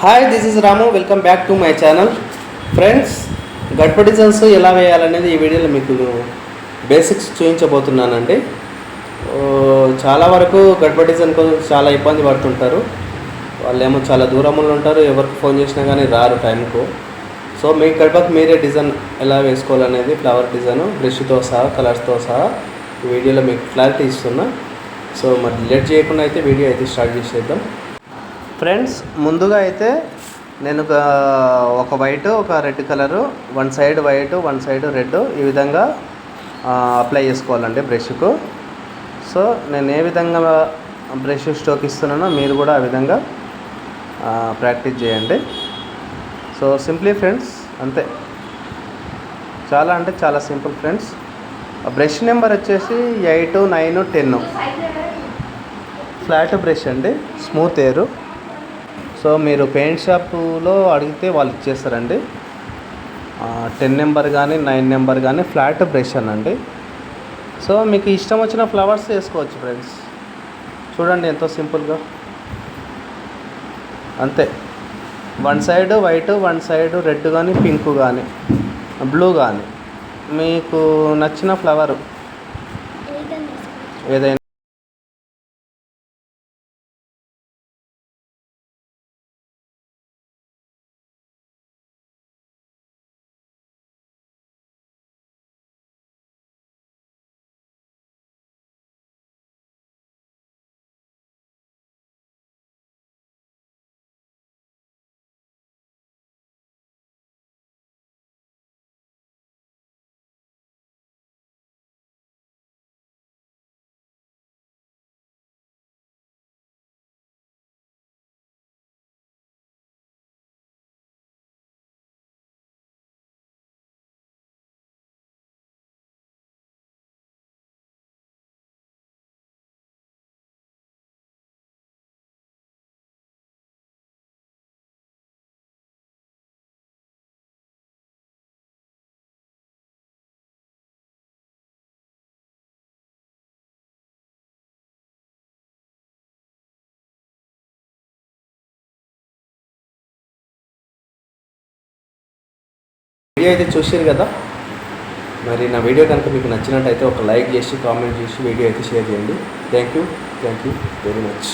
Hi this is Ramu welcome back to my channel friends గడప designs ఎలా వేయాలనేది ఈ వీడియోలో మీకు బేసిక్స్ చూపించబోతున్నానండి. చాలా వరకు గడప డిజైన్ కోసం చాలా ఇబ్బంది పడుతుంటారు. వాళ్ళేమో చాలా దూరంలో ఉంటారు. ఎవరికి ఫోన్ చేసినా కానీ రారు టైంకు సో మీ గడపకు మీరే డిజైన్ ఎలా వేసుకోవాలనేది ఫ్లవర్ డిజైన్ బ్రష్తో సహా కలర్స్తో సహా ఈ వీడియోలో మీకు క్లారిటీ ఇస్తున్నా. సో మరి లేట్ చేయకుండా అయితే వీడియో అయితే స్టార్ట్ చేసేద్దాం. ఫ్రెండ్స్ ముందుగా అయితే నేను ఒక ఒక వైట్ ఒక red colour one side white one side red ఈ విధంగా అప్లై చేసుకోవాలండి బ్రష్కు. సో నేను ఏ విధంగా బ్రష్ స్ట్రోక్ ఇస్తున్నానో మీరు కూడా ఆ విధంగా ప్రాక్టీస్ చేయండి. సో సింప్లీ ఫ్రెండ్స్ అంతే. చాలా అంటే చాలా సింపుల్ ఫ్రెండ్స్. బ్రష్ నెంబర్ వచ్చేసి eight nine ten. Flat brush అండి స్మూత్ ఎయిర్. సో మీరు పెయింట్ షాపులో అడిగితే వాళ్ళు ఇచ్చేస్తారండి. టెన్ నెంబర్ కానీ నైన్ నెంబర్ కానీ ఫ్లాట్ బ్రష్ అనండి. సో మీకు ఇష్టం వచ్చిన ఫ్లవర్స్ వేసుకోవచ్చు ఫ్రెండ్స్. చూడండి ఎంతో సింపుల్గా. అంతే. One side white one side red కానీ పింక్ కానీ బ్లూ కానీ. మీకు నచ్చిన ఫ్లవర్ ఏదైనా వీడియో అయితే చూసారు కదా? మరి నా వీడియో కనుక మీకు నచ్చినట్టయితే ఒక లైక్ చేసి కామెంట్ చేసి వీడియో అయితే షేర్ చేయండి. Thank you thank you very much.